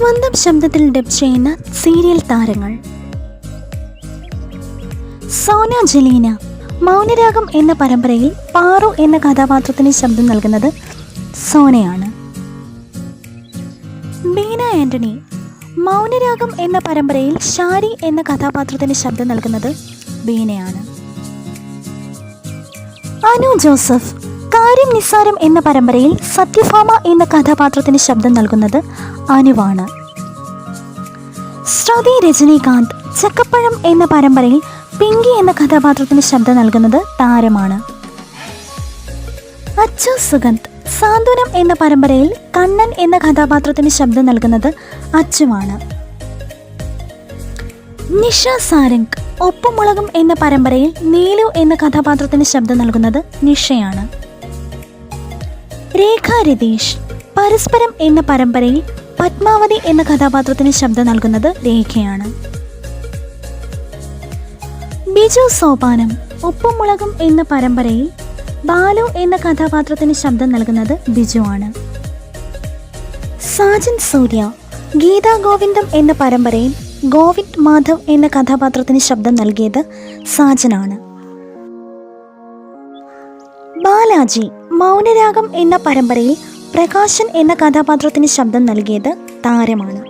സ്വന്തം ശബ്ദത്തിൽ ഡബ് ചെയ്യുന്ന സീരിയൽ താരങ്ങൾ. സോന ജലീന മൗനരാഗം എന്ന പരമ്പരയിൽ പാറു എന്ന കഥാപാത്രത്തിന് ശബ്ദം നൽകുന്നത് സോനയാണ്. ബീന ആന്റണി മൗനരാഗം എന്ന പരമ്പരയിൽ ഷാരി എന്ന കഥാപാത്രത്തിന് ശബ്ദം നൽകുന്നത് ബീനയാണ്. അനു ജോസഫ് കാര്യം നിസ്സാരം എന്ന പരമ്പരയിൽ സത്യഭാമ എന്ന കഥാപാത്രത്തിന് ശബ്ദം നൽകുന്നത് അനുവാണ്. ശ്രുതി രജനീകാന്ത് ചക്കപ്പഴം എന്ന പരമ്പരയിൽ പിങ്കി എന്ന കഥാപാത്രത്തിന് ശബ്ദം നൽകുന്നത് താരമാണ്. അച്ചു സുഗന്ത് സാന്ത്വനം എന്ന പരമ്പരയിൽ കണ്ണൻ എന്ന കഥാപാത്രത്തിന് ശബ്ദം നൽകുന്നത് അച്ചുവാണ്. നിഷ സാരംഗ് ഒപ്പമുളകും എന്ന പരമ്പരയിൽ നീലു എന്ന കഥാപാത്രത്തിന് ശബ്ദം നൽകുന്നത് നിഷയാണ്. രേഖ രതീഷ് പരസ്പരം എന്ന പരമ്പരയിൽ പത്മാവതി എന്ന കഥാപാത്രത്തിന് ശബ്ദം നൽകുന്നത് രേഖയാണ്. ബിജു സോപാനം ഉപ്പുമുളകും എന്ന പരമ്പരയിൽ ബാലു എന്ന കഥാപാത്രത്തിന് ശബ്ദം നൽകുന്നത് ബിജു ആണ്. സാജൻ സൂര്യ ഗീതാ ഗോവിന്ദം എന്ന പരമ്പരയിൽ ഗോവിന്ദ് മാധവ് എന്ന കഥാപാത്രത്തിന് ശബ്ദം നൽകിയത് സാജനാണ്. ബാലാജി മൗനരാഗം എന്ന പരമ്പരയിൽ പ്രകാശൻ എന്ന കഥാപാത്രത്തിന് ശബ്ദം നൽകിയത് താരമാണ്.